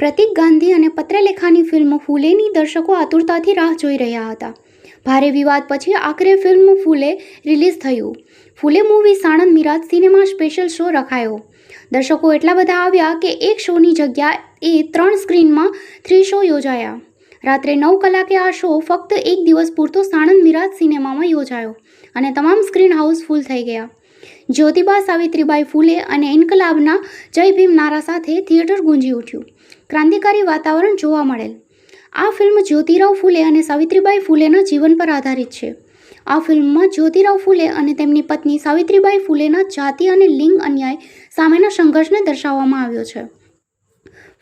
પ્રતિક ગાંધી અને પત્રલેખાની ફિલ્મ ફૂલેની દર્શકો આતુરતાથી રાહ જોઈ રહ્યા હતા. ભારે વિવાદ પછી આખરે ફિલ્મ ફૂલે રિલીઝ થયું. Phule movie Sanand Miraj cinema special show રખાયો. દર્શકો એટલા બધા આવ્યા કે એક શોની જગ્યા એ ત્રણ સ્ક્રીનમાં થ્રી શો યોજાયા. રાત્રે નવ કલાકે આ શો ફક્ત એક દિવસ પૂરતો સાણંદ મિરાજ સિનેમામાં યોજાયો અને તમામ સ્ક્રીન હાઉસ ફૂલ થઈ ગયા. જ્યોતિબા સાવિત્રીબાઈ ફૂલે અને ઇન્કલાબના જય ભીમ નારા સાથે થિયેટર ગુંજી ઉઠ્યું. ક્રાંતિકારી વાતાવરણ જોવા મળેલ. આ ફિલ્મ જ્યોતિરાવ ફૂલે અને સાવિત્રીબાઈ ફૂલેના જીવન પર આધારિત છે. આ ફિલ્મમાં જ્યોતિરાવ ફૂલે અને તેમની પત્ની સાવિત્રીબાઈ ફૂલેના જાતિ અને લિંગ અન્યાય સામેના સંઘર્ષને દર્શાવવામાં આવ્યો છે.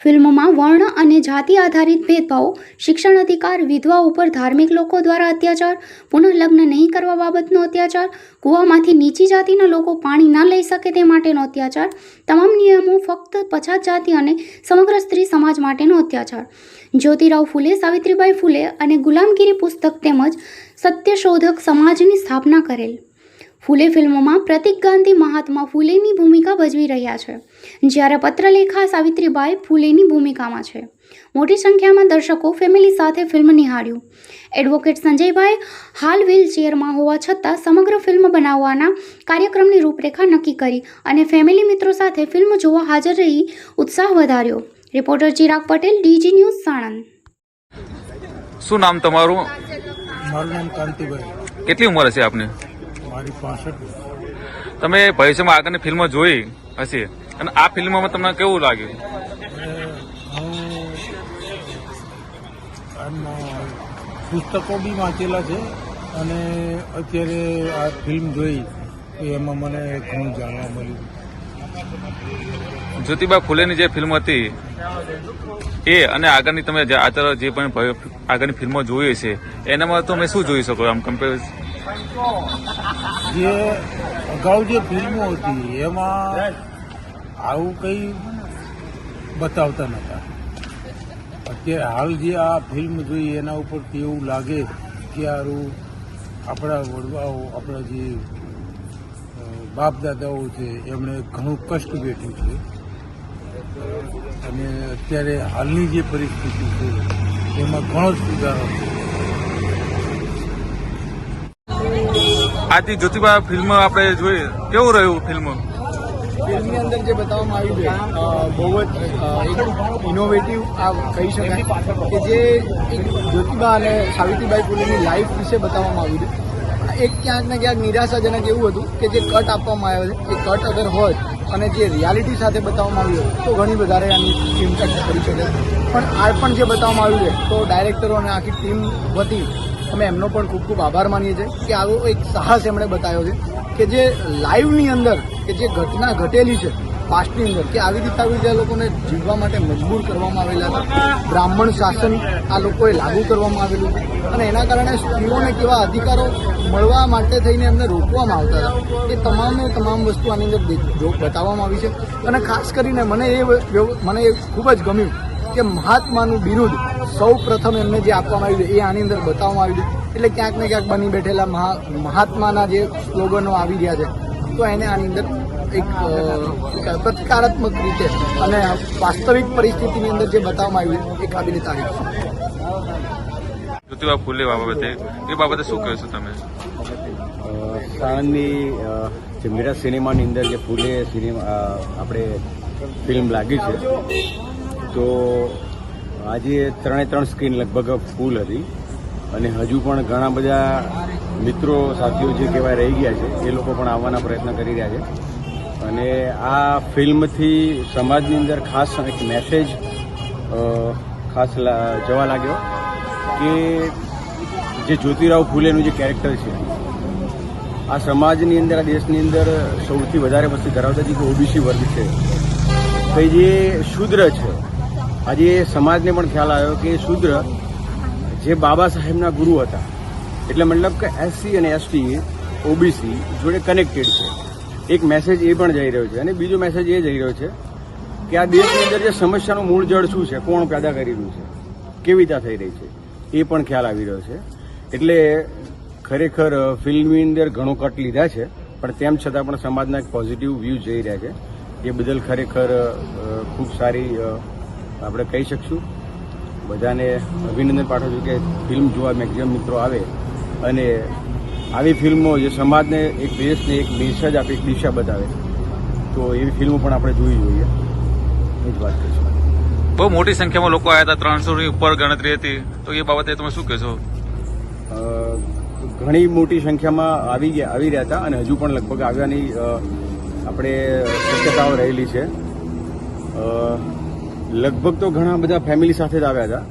ફિલ્મમાં વર્ણ અને જાતિ આધારિત ભેદભાવ, શિક્ષણ અધિકાર, વિધવા ઉપર ધાર્મિક લોકો દ્વારા અત્યાચાર, પુનઃલગ્ન નહીં કરવા બાબતનો અત્યાચાર, કૂવામાંથી નીચી જાતિના લોકો પાણી ન લઈ શકે તે માટેનો અત્યાચાર, તમામ નિયમો ફક્ત પછાત જાતિ અને સમગ્ર સ્ત્રી સમાજ માટેનો અત્યાચાર. જ્યોતિરાવ ફૂલે, સાવિત્રીબાઈ ફૂલે અને ગુલામગીરી પુસ્તક તેમજ સત્યશોધક સમાજની સ્થાપના કરેલ. ફૂલે ફિલ્મોમાં પ્રતિક ગાંધી મહાત્મા ફૂલેની ભૂમિકા ભજવી રહ્યા છે જ્યારે પત્રલેખા સાવિત્રીબાઈ ફૂલેની ભૂમિકામાં છે. મોટી સંખ્યામાં દર્શકો ફેમિલી સાથે ફિલ્મ નિહાળ્યું. એડવોકેટ સંજયભાઈ હાલ વ્હીલચેરમાં હોવા છતાં સમગ્ર ફિલ્મ બનાવવાના કાર્યક્રમની રૂપરેખા નક્કી કરી અને ફેમિલી મિત્રો સાથે ફિલ્મ જોવા હાજર રહી ઉત્સાહ વધાર્યો. Reporter Chirag Patel DG news Sanand. શું નામ તમારું? મારું નામ કાંતિભાઈ. કેટલી ઉંમર હશે આપને? મારી પાસઠ તમે ભવિષ્યમાં આગળની ફિલ્મો જોઈ હશે. અને આ ફિલ્મમાં તમને કેવું લાગ્યું? પુસ્તકો બી વાંચેલા છે. અને અત્યારે આ ફિલ્મ જોઈ તો એમાં મને ઘણું જાણવા મળ્યું. જ્યોતિબા ફૂલેની જે ફિલ્મ હતી એ અને આગળની તમે અત્યારે જે પણ આગળની ફિલ્મો જોઈ છે એનામાં તમે શું જોઈ શકો? આમ કમ્પેર જે અગાઉ જે ફિલ્મો હતી એમાં આવું કંઈ બતાવતા નહોતા. અત્યારે હાલ જે આ ફિલ્મ જોઈ એના ઉપરથી એવું લાગે કે આરું આપણા વડવાઓ આપણા જે બાપદાદાઓ બાપ દાદાઓ છે એમણે ઘણું કષ્ટ વેઠ્યું છે. અને અત્યારે હાલની જે પરિસ્થિતિ છે એમાં ઘણો જ સુધારો છે. આજની જ્યોતિબા ફિલ્મ આપણે જોઈએ. કેવું રહ્યું ફિલ્મ? ફિલ્મની અંદર જે બતાવવામાં આવ્યું છે બહુ જ એક ઇનોવેટિવ આ કહી શકાય કે જે એક જ્યોતિબા અને સાવિત્રીબાઈ ફૂલેની લાઈફ વિશે બતાવવામાં આવ્યું છે. એક ક્યાંક ને ક્યાંક નિરાશાજનક એવું હતું કે જે કટ આપવામાં આવ્યો છે, એ કટ અગર હોય અને જે રિયાલિટી સાથે બતાવવામાં આવ્યું તો ઘણી વધારે આની ઇમ્પેક્ટ કરી શકે પણ આ પણ જે બતાવવામાં આવ્યું છે, તો ડાયરેક્ટરો અને આખી ટીમ વતી અમે એમનો પણ ખૂબ ખૂબ આભાર માનીએ છીએ કે આવો એક સાહસ એમણે બતાવ્યો છે કે જે લાઈવની અંદર, કે જે ઘટના ઘટેલી છે પાસ્ટની અંદર, કે આવી રીતે આવી રીતે લોકોને જીવવા માટે મજબૂર કરવામાં આવેલા હતા. બ્રાહ્મણ શાસન આ લોકોએ લાગુ કરવામાં આવેલું અને એના કારણે સ્ત્રીઓને કેવા અધિકારો મળવા માટે થઈને એમને રોકવામાં આવતા હતા. એ તમામને તમામ વસ્તુ આની અંદર બતાવવામાં આવી છે. અને ખાસ કરીને મને એ મને એ ખૂબ જ ગમ્યું કે મહાત્માનું બિરુદ સૌ પ્રથમ એમને જે આપવામાં આવ્યું છે એ આની અંદર બતાવવામાં આવ્યું એટલે ક્યાંક ને ક્યાંક બની બેઠેલા મહાત્માના જે સ્લોગનો આવી રહ્યા છે. તો એને આની અંદર એક પ્રતિકારાત્મક રીતે અને વાસ્તવિક પરિસ્થિતિની અંદર જે બતાવવામાં આવ્યું એ કાબિલે તારીફ છે. ફૂલે બાબતે એ બાબતે શું કહેશો તમે? સાણંદની જે મીરા સિનેમાની અંદર જે ફૂલે સિનેમા આપણે ફિલ્મ લાગી છે તો આજે ત્રણે ત્રણ સ્ક્રીન લગભગ ફૂલ હતી. અને હજુ પણ ઘણા બધા મિત્રો, સાથીઓ જે કહેવાય રહી ગયા છે, એ લોકો પણ આવવાના પ્રયત્ન કરી રહ્યા છે. અને આ ફિલ્મથી સમાજની અંદર ખાસ એક મેસેજ ખાસ જવા લાગ્યો કે જે જ્યોતિરાવ ફૂલેનું જે કેરેક્ટર છે, આ સમાજની અંદર, આ દેશની અંદર સૌથી વધારે વસ્તી ધરાવતા જે ઓબીસી વર્ગ છે કે જે શુદ્ર છે આજે સમાજને પણ ખ્યાલ આવ્યો કે શુદ્ર જે બાબા સાહેબના ગુરુ હતા, એટલે મતલબ કે એસસી અને એસટી ઓબીસી જોડે કનેક્ટેડ છે. એક મેસેજ એ પણ જઈ રહ્યો છે અને બીજો મેસેજ એ જઈ રહ્યો છે કે આ દેશની અંદર જે સમસ્યાનું મૂળ જળ શું છે, કોણ પેદા કરી રહ્યું છે, કેવી રીતે થઈ રહી છે, એ પણ ખ્યાલ આવી રહ્યો છે. એટલે ખરેખર ફિલ્મની અંદર ઘણો કટ લીધા છે, પણ તેમ છતાં પણ સમાજના એક પોઝિટિવ વ્યૂ જઈ રહ્યા છે. એ બદલ ખરેખર ખૂબ સારી આપણે કહી શકશું. બધાને અભિનંદન પાઠવું છું કે ફિલ્મ જોવા મેક્સિમમ મિત્રો આવે અને આવી ફિલ્મો જે સમાજને એક દેશને એક મેસેજ આપે એક દિશા બતાવે. તો એવી ફિલ્મો પણ આપણે જોવી જોઈએ. એ જ વાત કરીશું. બહુ મોટી સંખ્યામાં લોકો આવ્યા હતા ત્રણસો ની ઉપર ગણતરી હતી. તો એ બાબતે તમે શું કહેશો? ઘણી મોટી સંખ્યામાં આવી ગયા આવી રહ્યા હતા અને હજુ પણ લગભગ આવ્યાની આપણે શક્યતાઓ રહેલી છે. લગભગ તો ઘણા બધા ફેમિલી સાથે જ આવ્યા હતા.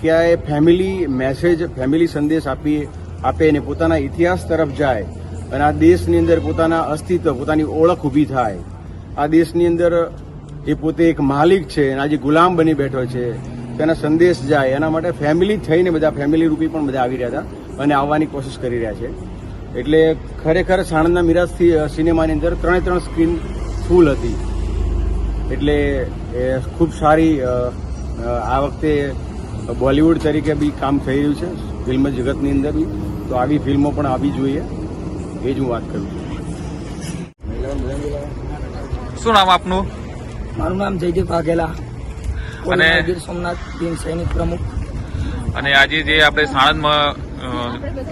કે આ એ ફેમિલી મેસેજ ફેમિલી સંદેશ આપી, આપે અને પોતાના ઇતિહાસ તરફ જાય અને આ દેશની અંદર પોતાના અસ્તિત્વ, પોતાની ઓળખ ઊભી થાય. આ દેશની અંદર એ પોતે એક માલિક છે અને આજે ગુલામ બની બેઠો છે, તેના સંદેશ જાય. એના માટે ફેમિલી થઈને બધા ફેમિલી રૂપી પણ બધા આવી રહ્યા હતા અને આવવાની કોશિશ કરી રહ્યા છે. એટલે ખરેખર સાણંદના મિરાજથી સિનેમાની અંદર ત્રણે ત્રણ સ્ક્રીન ફૂલ હતી. એટલે એ ખૂબ સારી આ વખતે બોલિવૂડ તરીકે બી કામ થઈ રહ્યું છે ફિલ્મ જગતની અંદર બી. તો આવી ફિલ્મો પણ આવી જોઈએ એ જ હું વાત કરું છું. શું નામ આપનું? મારું નામ જયદીપ વાઘેલા. અને- સોમનાથ ટીમ સૈનિક પ્રમુખ. અને આજે જે આપણે સાણંદમાં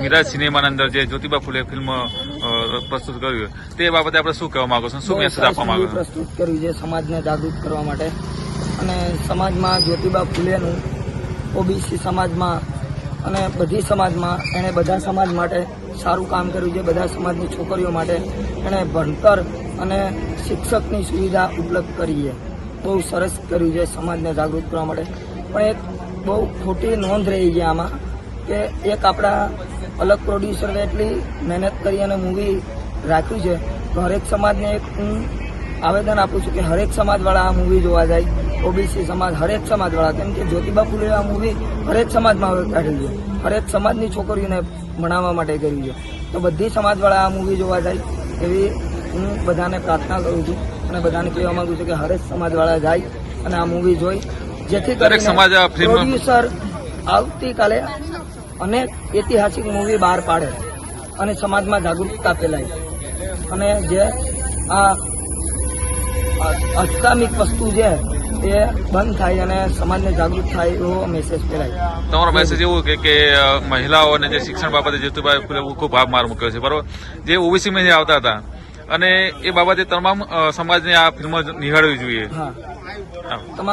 મિરાજ સિનેમાની અંદર જે જ્યોતિબા ફૂલે ફિલ્મ પ્રસ્તુત કર્યું તે બાબતે આપણે શું કહેવા માંગો છો? શું મેસેજ આપવા માંગો છો? પ્રસ્તુત કર્યું છે સમાજને જાગૃત કરવા માટે. અને સમાજમાં જ્યોતિબા ફૂલેનું ઓબીસી સમાજમાં અને બધી સમાજમાં એણે બધા સમાજ માટે સારું કામ કર્યું છે બધા સમાજની છોકરીઓ માટે એણે ભણતર અને શિક્ષકની સુવિધા ઉપલબ્ધ કરી છે. બહુ સરસ કર્યું છે સમાજને જાગૃત કરવા માટે. પણ એક બહુ ખોટી નોંધ રહી છે આમાં. કે એક આપણા અલગ પ્રોડ્યુસરે એટલી મહેનત કરી અને મૂવી રાખ્યું છે તો હરેક સમાજને એક હું આવેદન આપું છું કે હરેક સમાજવાળા આ મૂવી જોવા જાય. ઓબીસી સમાજ હરેક સમાજવાળા કેમ કે જ્યોતિબા ફુલે આ મૂવી હરેક સમાજમાં હવે કાઢી છે. હરેક સમાજની છોકરીઓને ભણાવવા માટે કર્યું છે. તો બધી સમાજવાળા આ મૂવી જોવા જાય એવી હું બધાને પ્રાર્થના કરું છું અને બધાને કહેવા માંગુ છું કે હરેક સમાજવાળા જાય અને આ મૂવી જોઈ. જેથી દરેક સમાજ પ્રોડ્યુસર આવતીકાલે અનેક ઐતિહાસિક મૂવી બહાર પાડે અને સમાજમાં જાગૃતતા ફેલાય. અને જે આ અસ્કામિક વસ્તુ છે એ બંધ થાય અને સમાજને જાગૃત થાય એવો મેસેજ ફેલાય. તમારો મેસેજ એવું કે કે મહિલાઓને જે શિક્ષણ બાબતે જ્યોતિબા ફૂલે ખૂબ ભાગ માર મૂક્યો છે બરોબર? જે ઓબીસીમાં જે આવતા હતા અને એ બાબતે તમામ સમાજને આ ફિલ્મ નિહાળવી જોઈએ. તમામ